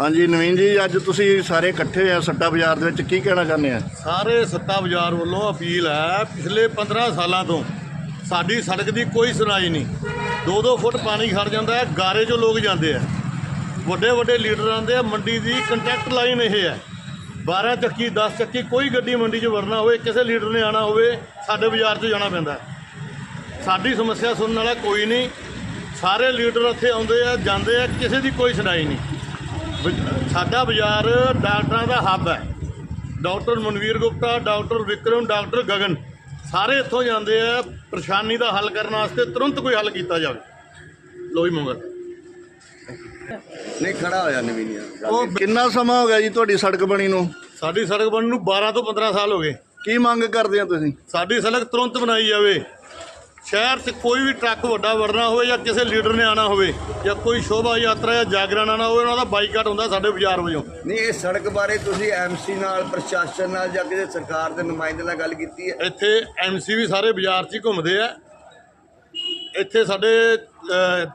ਹਾਂਜੀ, ਨਵੀਨ ਜੀ, ਅੱਜ ਤੁਸੀਂ ਸਾਰੇ ਇਕੱਠੇ ਹੋਏ ਆ ਸੱਟਾ ਬਾਜ਼ਾਰ ਦੇ ਵਿੱਚ, ਕੀ ਕਹਿਣਾ ਚਾਹੁੰਦੇ ਆ? ਸਾਰੇ ਸੱਤਾ ਬਾਜ਼ਾਰ ਵੱਲੋਂ ਅਪੀਲ ਹੈ, ਪਿਛਲੇ 15 ਸਾਲਾਂ ਤੋਂ ਸਾਡੀ ਸੜਕ ਦੀ ਕੋਈ ਸੁਣਾਈ ਨਹੀਂ। 2-2 ਫੁੱਟ ਪਾਣੀ ਖੜ ਜਾਂਦਾ ਹੈ ਗਾਰੇ 'ਚੋਂ ਲੋਕ ਜਾਂਦੇ ਆ। ਵੱਡੇ ਵੱਡੇ ਲੀਡਰ ਆਉਂਦੇ ਆ, ਮੰਡੀ ਦੀ ਕੰਟੈਕਟ ਲਾਈਨ ਇਹ ਹੈ। 12 ਚੱਕੀ 10 ਚੱਕੀ, ਕੋਈ ਗੱਡੀ ਮੰਡੀ 'ਚ ਵੜਨਾ ਹੋਵੇ, ਕਿਸੇ ਲੀਡਰ ਨੇ ਆਣਾ ਹੋਵੇ, ਸਾਡੇ ਬਾਜ਼ਾਰ 'ਚ ਜਾਣਾ ਪੈਂਦਾ ਹੈ। ਸਾਡੀ ਸਮੱਸਿਆ ਸੁਣਨ ਵਾਲਾ ਕੋਈ ਨਹੀਂ। ਸਾਰੇ ਲੀਡਰ ਇੱਥੇ ਆਉਂਦੇ ਆ, ਜਾਂਦੇ ਆ, ਕਿਸੇ ਦੀ ਕੋਈ ਸੁਣਾਈ ਨਹੀਂ। ਸਾਡਾ ਬਾਜ਼ਾਰ ਡਾਕਟਰਾਂ ਦਾ ਹੱਬ ਹੈ। Doctor Manveer Gupta doctor Vikram doctor Gagan ਸਾਰੇ ਇੱਥੋਂ ਜਾਂਦੇ ਆ ਪਰੇਸ਼ਾਨੀ ਦਾ ਹੱਲ ਕਰਨ ਵਾਸਤੇ ਤੁਰੰਤ ਕੋਈ ਹੱਲ ਕੀਤਾ ਜਾਵੇ। ਲੋਈ ਮੰਗਲ। ਨਹੀਂ ਖੜਾ ਹੋਇਆ ਨਵੀਨੀਆ ਉਹ ਕਿੰਨਾ ਸਮਾਂ ਹੋ ਗਿਆ ਜੀ ਤੁਹਾਡੀ ਸੜਕ ਬਣੀ ਨੂੰ? ਸਾਡੀ ਸੜਕ ਬਣਨ ਨੂੰ 12 ਤੋਂ 15 ਸਾਲ ਹੋ ਗਏ। ਕੀ ਮੰਗ ਕਰਦੇ ਆ ਤੁਸੀਂ? ਸਾਡੀ ਸੜਕ ਤੁਰੰਤ ਬਣਾਈ ਜਾਵੇ। ਸ਼ਹਿਰ 'ਚ ਕੋਈ ਵੀ ਟਰੱਕ ਵੱਡਾ ਵੜਨਾ ਹੋਵੇ ਜਾਂ ਕਿਸੇ ਲੀਡਰ ਨੇ ਆਣਾ ਹੋਵੇ ਜਾਂ ਕੋਈ ਸ਼ੋਭਾ ਯਾਤਰਾ ਜਾਂ ਜਾਗਰਣ ਆਣਾ ਹੋਵੇ ਉਹਨਾਂ ਦਾ ਬਾਈਕਾਟ ਹੁੰਦਾ ਸਾਡੇ ਬਾਜ਼ਾਰ ਵਜੋਂ। ਨਹੀਂ ਇਹ ਸੜਕ ਬਾਰੇ ਤੁਸੀਂ ਐਮਸੀ ਨਾਲ ਪ੍ਰਸ਼ਾਸਨ ਨਾਲ ਜਾਂ ਕਿਸੇ ਸਰਕਾਰ ਦੇ ਨੁਮਾਇੰਦੇ ਨਾਲ ਗੱਲ ਕੀਤੀ ਹੈ? ਇੱਥੇ ਐਮਸੀ ਵੀ ਸਾਰੇ ਬਾਜ਼ਾਰ 'ਚ ਹੀ ਘੁੰਮਦੇ ਆ। ਇੱਥੇ ਸਾਡੇ ਅਹ,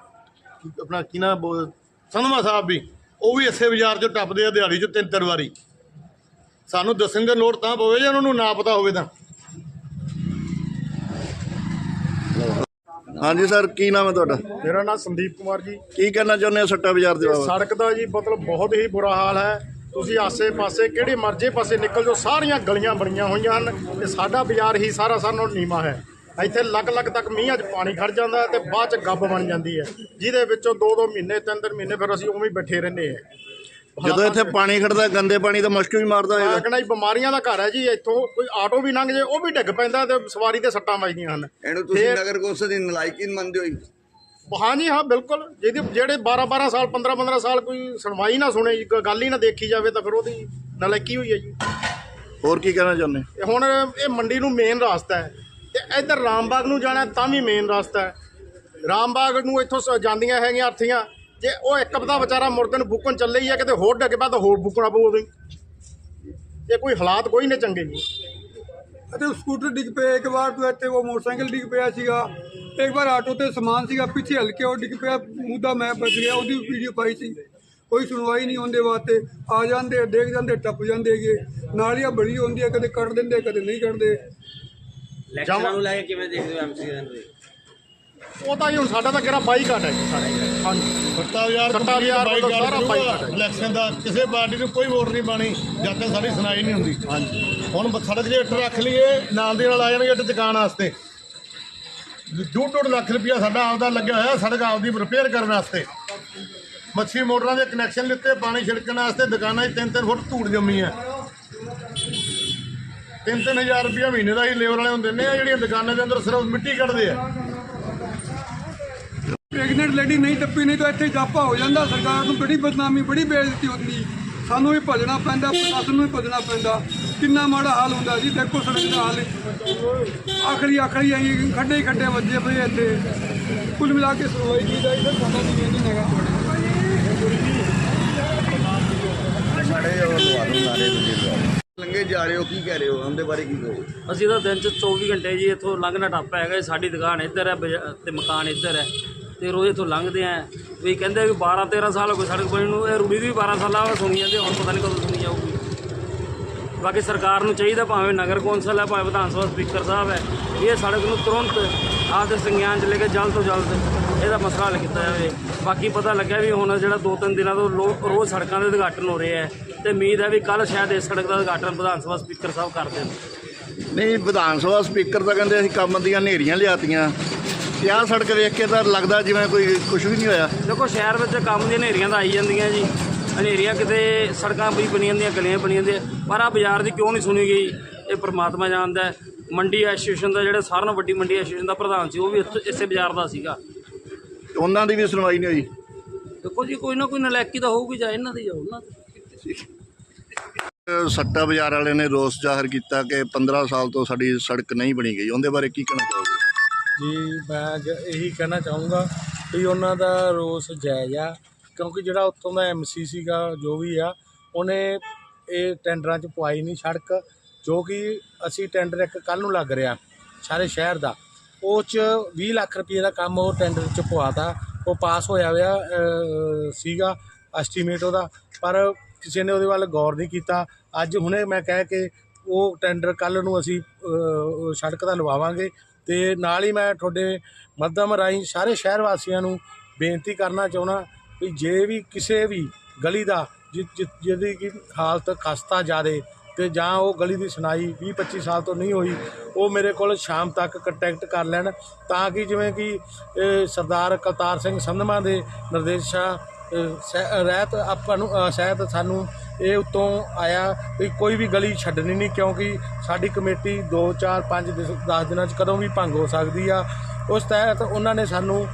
ਆਪਣਾ ਕੀ ਨਾਮ ਬੋ- ਸੰਧਮਾ ਸਾਹਿਬ ਵੀ ਉਹ ਵੀ ਇਸੇ ਬਾਜ਼ਾਰ 'ਚੋਂ ਟੱਪਦੇ ਆ ਦਿਹਾੜੀ 'ਚ ਤਿੰਨ ਤਿੰਨ ਵਾਰੀ। ਸਾਨੂੰ ਦੱਸਣ ਦੇ ਲੋੜ ਤਾਂ ਪਵੇ ਜੇ ਉਹਨਾਂ ਨੂੰ ਨਾ ਪਤਾ ਹੋਵੇ ਤਾਂ। ਹਾਂਜੀ ਸਰ ਕੀ ਨਾਮ ਹੈ ਤੁਹਾਡਾ? ਮੇਰਾ ਨਾਮ ਸੰਦੀਪ ਕੁਮਾਰ ਜੀ। ਕੀ ਕਹਿਣਾ ਚਾਹੁੰਦੇ ਆ ਸੱਟਾ ਬਾਜ਼ਾਰ ਦੇ ਬਾਬਤ? ਸੜਕ ਦਾ ਜੀ ਮਤਲਬ ਬਹੁਤ ਹੀ ਬੁਰਾ ਹਾਲ ਹੈ। ਤੁਸੀਂ ਆਸੇ-ਪਾਸੇ ਕਿਹੜੇ ਮਰਜ਼ੇ ਪਾਸੇ ਨਿਕਲ ਜਾਓ ਸਾਰੀਆਂ ਗਲੀਆਂ ਬਣੀਆਂ ਹੋਈਆਂ ਹਨ ਤੇ ਸਾਡਾ ਬਾਜ਼ਾਰ ਹੀ ਸਾਰਾ ਸਾਨੂੰ ਨੀਮਾ ਹੈ। ਇੱਥੇ ਲੱਗ ਲੱਗ ਤੱਕ ਮੀਂਹਾਂ 'ਚ ਪਾਣੀ ਖੜ ਜਾਂਦਾ ਹੈ ਤੇ ਬਾਅਦ 'ਚ ਗੱਬ ਬਣ ਜਾਂਦੀ ਹੈ। ਜਿਹਦੇ ਵਿੱਚੋਂ 2-2 ਮਹੀਨੇ 3-3 ਮਹੀਨੇ ਫਿਰ ਅਸੀਂ ਉਵੇਂ ਹੀ ਬੈਠੇ ਰਹਿੰਦੇ ਹਾਂ। ਜਦੋਂ ਇੱਥੇ ਪਾਣੀ ਖੜਦਾ ਗੰਦੇ ਪਾਣੀ ਦਾ ਮੁਸ਼ਕ ਵੀ ਮਾਰਦਾ ਹੋਏਗਾ ਆਖਣਾ ਹੀ ਬਿਮਾਰੀਆਂ ਦਾ ਘਰ ਹੈ ਜੀ ਇੱਥੋਂ ਕੋਈ ਆਟੋ ਵੀ ਲੰਘ ਜੇ ਉਹ ਵੀ ਡਿੱਗ ਪੈਂਦਾ ਤੇ ਸਵਾਰੀ ਤੇ ਸੱਟਾਂ ਵੱਜਦੀਆਂ ਹਨ। ਇਹਨੂੰ ਤੁਸੀਂ ਫਿਰ- ਨਗਰ ਕੌਂਸਲ ਦੀ ਨਲਾਇਕੀ ਮੰਨਦੇ ਹੋ ਜੀ? ਹਾਂ ਜੀ ਹਾਂ ਬਿਲਕੁਲ। ਜਿਹਦੇ ਜਿਹੜੇ 12 12 ਸਾਲ 15 15 ਸਾਲ ਕੋਈ ਸੁਣਵਾਈ ਨਾ ਸੁਣੇ ਜੀ, ਕੋਈ ਗੱਲ ਹੀ ਨਾ ਦੇਖੀ ਜਾਵੇ ਤਾਂ ਫਿਰ ਉਹਦੀ ਨਲਾਇਕੀ ਹੋਈ ਹੈ ਜੀ। ਹੋਰ ਕੀ ਕਹਿਣਾ ਚਾਹੁੰਦੇ? ਇਹ ਹੁਣ ਇਹ ਮੰਡੀ ਨੂੰ ਮੇਨ ਰਸਤਾ ਹੈ। ਤੇ ਇੱਧਰ ਰਾਮਬਾਗ ਨੂੰ ਜਾਣਾ ਤਾਂ ਵੀ ਮੇਨ ਰਸਤਾ ਹੈ। ਰਾਮਬਾਗ ਨੂੰ ਇੱਥੋਂ ਸ- ਜਾਂਦੀਆਂ ਹੈਗੀਆਂ ਅਰਥੀਆਂ। ਜੇ ਉਹ ਇੱਕ ਬੰਦਾ ਵਿਚਾਰਾ ਮੁਰਦੇ ਨੂੰ ਬੁੱਕਣ ਚੱਲੇ ਹੀ ਆ ਕਿਤੇ ਹੋਰ ਡਿੱਗ ਤਾਂ ਹੋਰ ਬੁੱਕਣਾ ਪਊ ਹੀ ਇਹ ਕੋਈ ਹਾਲਾਤ ਕੋਈ ਨਹੀਂ ਚੰਗੇ ਜੀ। ਅਤੇ ਉਹ ਸਕੂਟਰ ਡਿੱਗ ਪਿਆ ਇੱਕ ਵਾਰ ਤੋਂ ਇੱਥੇ ਉਹ ਮੋਟਰਸਾਈਕਲ ਡਿੱਗ ਪਿਆ ਸੀਗਾ ਇੱਕ ਵਾਰ ਆਟੋ ਤੇ ਸਮਾਨ ਸੀਗਾ ਪਿੱਛੇ ਹਲਕੇ ਉਹ ਡਿੱਗ ਪਿਆ ਮੁੱਦਾ ਮੈਂ ਬਚ ਗਿਆ ਉਹਦੀ ਵੀਡੀਓ ਪਾਈ ਸੀ। ਕੋਈ ਸੁਣਵਾਈ ਨਹੀਂ ਹੁੰਦੇ ਵਾਸਤੇ ਆ ਜਾਂਦੇ ਦੇਖ ਜਾਂਦੇ ਟੱਪ ਜਾਂਦੇ ਹੈਗੇ। ਨਾਲੀਆਂ ਬੜੀ ਹੁੰਦੀ ਹੈ ਕਦੇ ਕੱਢ ਦਿੰਦੇ ਕਦੇ ਨਹੀਂ ਕੱਢਦੇ। ਇਲੈਕਸ਼ਨਾਂ ਨੂੰ ਲੈ ਕੇ ਕਿਵੇਂ ਦੇਖਦੇ ਹੋ ਐਮਸੀ ਦੇ ਉਹ ਤਾਂ ਜੀ ਹੁਣ ਸਾਡਾ ਤਾਂ ਕਿਹੜਾ ਬਾਈਕਾਟ ਹੈ ਜੀ। ਸਾਡਾ ਹਾਂਜੀ ਸੱਤਾ ਬਾਜ਼ਾਰ ਸੱਤਾ ਵੱਲੋਂ ਸਾਰਾ ਬਾਈਕਾਟ ਹੈ। ਇਲੈਕਸ਼ਨ ਦਾ ਕਿਸੇ ਪਾਰਟੀ ਨੂੰ ਕੋਈ ਵੋਟ ਨਹੀਂ ਪਾਣੀ ਜਦ ਤੱਕ ਸਾਡੀ ਸੁਣਾਈ ਨਹੀਂ ਹੁੰਦੀ। ਹਾਂਜੀ। ਹੁਣ ਬ- ਸੜਕ ਜੇ ਇੱਟ ਰੱਖ ਲਈਏ ਨਾਲ ਦੇ ਨਾਲ ਆ ਜਾਣਗੇ ਇੱਟ ਚੁਕਾਉਣ ਵਾਸਤੇ। ਡੂਢ ਡੂਢ ਲੱਖ ਰੁਪਇਆ ਸਾਡਾ ਆਪਦਾ ਲੱਗਿਆ ਹੋਇਆ ਸੜਕ ਆਪਦੀ ਰਿਪੇਅਰ ਕਰਨ ਵਾਸਤੇ। ਮੱਛੀ ਮੋਟਰਾਂ ਦੇ ਕਨੈਕਸ਼ਨ ਲਿੱਤੇ ਪਾਣੀ ਛਿੜਕਣ ਵਾਸਤੇ ਦੁਕਾਨਾਂ 'ਚ ਤਿੰਨ ਤਿੰਨ ਫੁੱਟ ਧੂੜ ਜੰਮੀ ਹੈ। ਤਿੰਨ ਤਿੰਨ ਹਜ਼ਾਰ ਰੁਪਇਆ ਮਹੀਨੇ ਦਾ ਹੀ ਲੇਬਰ ਵਾਲੇ ਨੂੰ ਦਿੰਦੇ ਆ ਜਿਹੜੀਆਂ ਦੁਕਾਨਾਂ ਦੇ ਅੰਦਰ ਸਿਰਫ ਮਿੱਟੀ ਕੱਢਦੇ ਆ। ਪ੍ਰੈਗਨੈਂਟ ਲੇਡੀ ਨਹੀਂ ਟੱਪੀ ਨਹੀਂ ਤਾਂ ਇੱਥੇ ਜਾਪਾ ਹੋ ਜਾਂਦਾ। ਸਰਕਾਰ ਨੂੰ ਬੜੀ ਬਦਨਾਮੀ ਬੜੀ ਬੇਇੱਜ਼ਤੀ ਹੁੰਦੀ। ਸਾਨੂੰ ਵੀ ਭਜਣਾ ਪੈਂਦਾ ਪ੍ਰਸ਼ਾਸਨ ਨੂੰ ਵੀ ਭਜਣਾ ਪੈਂਦਾ। ਕਿੰਨਾ ਮਾੜਾ ਹਾਲ ਹੁੰਦਾ ਜੀ ਦੇਖੋ ਸੜਕ ਦਾ ਹਾਲ। ਆਖਰੀ ਆਖਰੀ ਆਈ ਖੱਡੇ ਹੀ ਖੱਡੇ ਵੱਜੇ ਪਏ ਇੱਥੇ। ਕੁੱਲ ਮਿਲਾ ਕੇ ਸੁਣਵਾਈ ਕੀ ਜਾਈ ਤਾਂ ਸਾਡਾ ਵੀ ਨਹੀਂ ਹੈਗਾ। ਤੁਹਾਡੇ ਸਾਡੇ ਉਹ ਲਵਾ ਦੋ ਨਾਰੇ ਤੁਸੀਂ ਲੰਗੇ ਜਾ ਰਹੇ ਹੋ ਕੀ ਕਹਿ ਰਹੇ ਹੋ? ਉਹਦੇ ਬਾਰੇ ਕੀ ਕਹੋ ਅਸੀਂ ਤਾਂ ਦਿਨ ਚ 24 ਘੰਟੇ ਜੀ ਇੱਥੋਂ ਲੰਘਣਾ ਟੱਪ ਹੈਗਾ। ਸਾਡੀ ਦੁਕਾਨ ਇੱਧਰ ਹੈ ਤੇ ਮਕਾਨ ਇੱਧਰ ਹੈ। ਤੇ ਰੋਜ਼ ਇੱਥੋਂ ਲੰਘਦੇ ਆ। ਵੀ ਕਹਿੰਦੇ ਵੀ 12 13 ਸਾਲ ਹੋ ਗਏ ਸੜਕ ਬਣੀ ਨੂੰ, ਇਹ ਰੂੜੀ ਦੀ ਵੀ 12 ਸਾਲਾਂ ਬਾਅਦ ਸੁਣੀ ਜਾਂਦੀ ਹੁਣ ਪਤਾ ਨਹੀਂ ਕਦੋਂ ਸੁਣੀ ਜਾਊਗੀ। ਬਾਕੀ ਸਰਕਾਰ ਨੂੰ ਚਾਹੀਦਾ ਭਾਵੇਂ ਨਗਰ ਕੌਂਸਲ ਹੈ ਭਾਵੇਂ ਵਿਧਾਨ ਸਭਾ ਸਪੀਕਰ ਸਾਹਿਬ ਹੈ ਇਹ ਸੜਕ ਨੂੰ ਤੁਰੰਤ ਆਪਦੇ ਸੰਗਿਆਨ 'ਚ ਲੈ ਕੇ ਜਲਦ ਤੋਂ ਜਲਦ ਇਹਦਾ ਮਸਲਾ ਹੱਲ ਕੀਤਾ ਜਾਵੇ। ਬਾਕੀ ਪਤਾ ਲੱਗਿਆ ਵੀ ਹੁਣ ਜਿਹੜਾ ਦੋ ਤਿੰਨ ਦਿਨਾਂ ਤੋਂ ਲੋਕ ਰੋਜ਼ ਸੜਕਾਂ ਦੇ ਉਦਘਾਟਨ ਹੋ ਰਹੇ ਹੈ ਤੇ ਉਮੀਦ ਹੈ ਵੀ ਕੱਲ ਸ਼ਾਇਦ ਇਸ ਸੜਕ ਦਾ ਉਦਘਾਟਨ ਵਿਧਾਨ ਸਭਾ ਸਪੀਕਰ ਸਾਹਿਬ ਕਰ ਦੇਣ। ਨਹੀਂ, ਵਿਧਾਨ ਸਭਾ ਸਪੀਕਰ ਤਾਂ ਕਹਿੰਦੇ ਅਸੀਂ ਕੰਮ ਦੀਆਂ ਨੇਰੀਆਂ ਲਿਆਤੀਆਂ। ਤੇ ਆਹ ਸੜਕ ਵੇਖ ਕੇ ਤਾਂ ਲੱਗਦਾ ਜਿਵੇਂ ਕੋਈ ਕੁਝ ਵੀ ਨਹੀਂ ਹੋਇਆ। ਦੇਖੋ ਸ਼ਹਿਰ ਵਿੱਚ ਕੰਮ ਦੀਆਂ ਹਨੇਰੀਆਂ ਤਾਂ ਆਈ ਜਾਂਦੀਆਂ ਜੀ। ਹਨੇਰੀਆਂ ਕਿਤੇ ਸੜਕਾਂ ਵੀ ਬਣੀ ਜਾਂਦੀਆਂ ਗਲੀਆਂ ਬਣੀ ਜਾਂਦੀਆਂ ਪਰ ਆ ਬਾਜ਼ਾਰ ਦੀ ਕਿਉਂ ਨਹੀਂ ਸੁਣੀ ਗਈ? ਇਹ ਪ੍ਰਮਾਤਮਾ ਜਾਣਦਾ। ਮੰਡੀ ਐਸੋਸੀਏਸ਼ਨ ਦਾ ਜਿਹੜਾ ਸਾਰਿਆਂ ਨਾਲੋਂ ਵੱਡੀ ਮੰਡੀ ਐਸੋਸੀਏਸ਼ਨ ਦਾ ਪ੍ਰਧਾਨ ਸੀ ਉਹ ਵੀ ਇੱਥੇ- ਇਸੇ ਬਾਜ਼ਾਰ ਦਾ ਸੀਗਾ। ਉਹਨਾਂ ਦੀ ਵੀ ਸੁਣਵਾਈ ਨਹੀਂ ਹੋਈ। ਦੇਖੋ ਜੀ ਕੋਈ ਨਾ ਕੋਈ ਨਲਾਇਕੀ ਤਾਂ ਹੋਊਗੀ ਜਾਂ ਇਹਨਾਂ ਦੀ ਜਾਂ ਉਹਨਾਂ ਦੀ। ਅਹ ਸੱਟਾ ਬਾਜ਼ਾਰ ਵਾਲਿਆਂ ਨੇ ਰੋਸ ਜ਼ਾਹਰ ਕੀਤਾ ਕਿ 15 ਸਾਲ ਤੋਂ ਸਾਡੀ ਸੜਕ ਨਹੀਂ ਬਣੀ ਗਈ। ਉਹਦੇ ਬਾਰੇ ਕੀ ਕਹਿਣਾ ਚਾਹੋਗੇ? ਜੀ, ਮੈਂ ਜ- ਇਹੀ ਕਹਿਣਾ ਚਾਹੂੰਗਾ ਵੀ ਉਹਨਾਂ ਦਾ ਰੋਸ ਜਾਇਜ਼ ਆ, ਕਿਉਂਕਿ ਜਿਹੜਾ ਉੱਥੋਂ ਦਾ ਐਮਸੀ ਸੀਗਾ, ਜੋ ਵੀ ਆ, ਉਹਨੇ ਇਹ ਟੈਂਡਰਾਂ 'ਚ ਪਵਾਈ ਨਹੀਂ ਸੜਕ, ਜੋ ਕਿ ਅਸੀਂ ਟੈਂਡਰ ਇੱਕ ਕੱਲ੍ਹ ਨੂੰ ਲੱਗ ਰਿਹਾ, ਸਾਰੇ ਸ਼ਹਿਰ ਦਾ। ਉਹ 'ਚ 20 ਲੱਖ ਰੁਪਏ ਦਾ ਕੰਮ ਉਹ ਟੈਂਡਰ 'ਚ ਪਵਾਤਾ, ਉਹ ਪਾਸ ਹੋਇਆ ਹੋਇਆ ਸੀਗਾ ਐਸਟੀਮੇਟ ਉਹਦਾ, ਪਰ ਕਿਸੇ ਨੇ ਉਹਦੇ ਵੱਲ ਗੌਰ ਨਹੀਂ ਕੀਤਾ। ਅੱਜ ਹੁਣੇ ਮੈਂ ਕਹਿ ਕੇ ਉਹ ਟੈਂਡਰ ਕੱਲ ਨੂੰ ਅਸੀਂ ਸੜਕ ਦਾ ਲਵਾਵਾਂਗੇ ਤੇ ਨਾਲ ਹੀ ਮੈਂ ਤੁਹਾਡੇ ਮੱਧਮ ਰਾਹੀਂ ਸਾਰੇ ਸ਼ਹਿਰ ਵਾਸੀਆਂ ਨੂੰ ਬੇਨਤੀ ਕਰਨਾ ਚਾਹੁੰਦਾ ਵੀ ਜੇ ਵੀ ਕਿਸੇ ਵੀ ਗਲੀ ਦਾ ਜਿ- ਜਿਹਦੀ ਕਿ ਹਾਲਤ ਖਸਤਾ ਜ਼ਿਆਦੇ ਤੇ ਜਾਂ ਉਹ ਗਲੀ ਦੀ ਸੁਣਾਈ 20 25 ਸਾਲ ਤੋਂ ਨਹੀਂ ਹੋਈ, ਉਹ ਮੇਰੇ ਕੋਲ ਸ਼ਾਮ ਤੱਕ ਕੰਟੈਕਟ ਕਰ ਲੈਣ ਤਾਂ ਕਿ ਜਿਵੇਂ ਕਿ ਸਰਦਾਰ ਕਲਤਾਰ ਸਿੰਘ ਸੰਧਮਾ ਦੇ ਨਿਰਦੇਸ਼ਾਂ ਰਹਿਤ ਆਪਾਂ ਨੂੰ ਅ, ਸਹਿਤ ਸਾਨੂੰ ਇਹ ਉਤੋਂ ਆਇਆ ਵੀ ਕੋਈ ਵੀ ਗਲੀ ਛੱਡਣੀ ਨਹੀਂ ਕਿਉਂਕਿ ਸਾਡੀ ਕਮੇਟੀ 2 4 5 10 ਦਿਨਾਂ 'ਚ ਕਦੋਂ ਵੀ ਭੰਗ ਹੋ ਸਕਦੀ ਆ। ਉਸ ਤਹਿਤ ਉਹਨਾਂ ਨੇ ਸਾਨੂੰ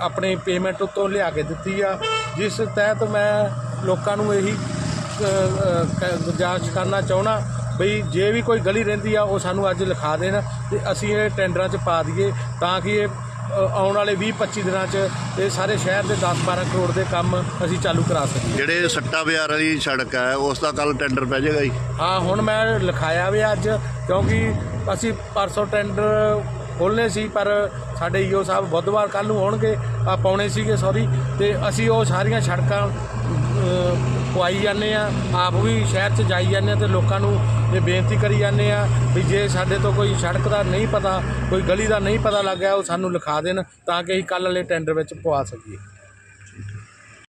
ਆਪਣੀ ਪੇਮੈਂਟ ਉੱਤੋਂ ਲਿਆ ਕੇ ਦਿੱਤੀ ਆ। ਜਿਸ ਤਹਿਤ ਮੈਂ ਲੋਕਾਂ ਨੂੰ ਇਹੀ ਅ, ਅ, ਕ- ਗੁਜ਼ਾਰਿਸ਼ ਕਰਨਾ ਚਾਹੁੰਦਾ ਬਈ ਜੇ ਵੀ ਕੋਈ ਗਲੀ ਰਹਿੰਦੀ ਆ ਉਹ ਸਾਨੂੰ ਅੱਜ ਲਿਖਾ ਦੇਣ ਤੇ ਅਸੀਂ ਇਹ ਟੈਂਡਰਾਂ 'ਚ ਪਾ ਦਈਏ ਤਾਂ ਕਿ ਇਹ ਆਉਣ ਵਾਲੇ 20 25 ਦਿਨਾਂ 'ਚ ਇਹ ਸਾਰੇ ਸ਼ਹਿਰ ਦੇ 10 12 ਕਰੋੜ ਦੇ ਕੰਮ ਅਸੀਂ ਚਾਲੂ ਕਰਾ ਸਕੀਏ। ਜਿਹੜੇ ਸੱਟਾ ਬਾਜ਼ਾਰ ਵਾਲੀ ਸੜਕ ਹੈ ਉਸ ਦਾ ਕੱਲ ਟੈਂਡਰ ਪੈ ਜਾਏਗਾ ਜੀ। ਹਾਂ ਹੁਣ ਮੈਂ ਲਿਖਾਇਆ ਵੀ ਅੱਜ ਕਿਉਂਕਿ ਅਸੀਂ ਪਰਸੋਂ ਟੈਂਡਰ ਖੋਲ੍ਹਣੇ ਸੀ ਪਰ ਸਾਡੇ ਈਓ ਸਾਹਿਬ ਬੁੱਧਵਾਰ ਕੱਲ ਨੂੰ ਹੋਣਗੇ ਆ ਪਾਉਣੇ ਸੀਗੇ ਸੌਰੀ ਤੇ ਅਸੀਂ ਉਹ ਸਾਰੀਆਂ ਸੜਕਾਂ ਅ, ਪਵਾਈ ਜਾਂਦੇ ਆ ਆਪ ਵੀ ਸ਼ਹਿਰ 'ਚ ਜਾਈ ਜਾਂਦੇ ਆ ਤੇ ਲੋਕਾਂ ਨੂੰ ਇਹ ਬੇਨਤੀ ਕਰੀ ਜਾਂਦੇ ਆ ਵੀ ਜੇ ਸਾਡੇ ਤੋਂ ਕੋਈ ਸੜਕ ਦਾ ਨਹੀਂ ਪਤਾ ਕੋਈ ਗਲੀ ਦਾ ਨਹੀਂ ਪਤਾ ਲੱਗਿਆ ਉਹ ਸਾਨੂੰ ਲਿਖਾ ਦੇਣ ਤਾਂ ਕਿ ਅਸੀਂ ਕੱਲ੍ਹ ਵਾਲੇ ਟੈਂਡਰ ਵਿੱਚ ਪਵਾ ਸਕੀਏ।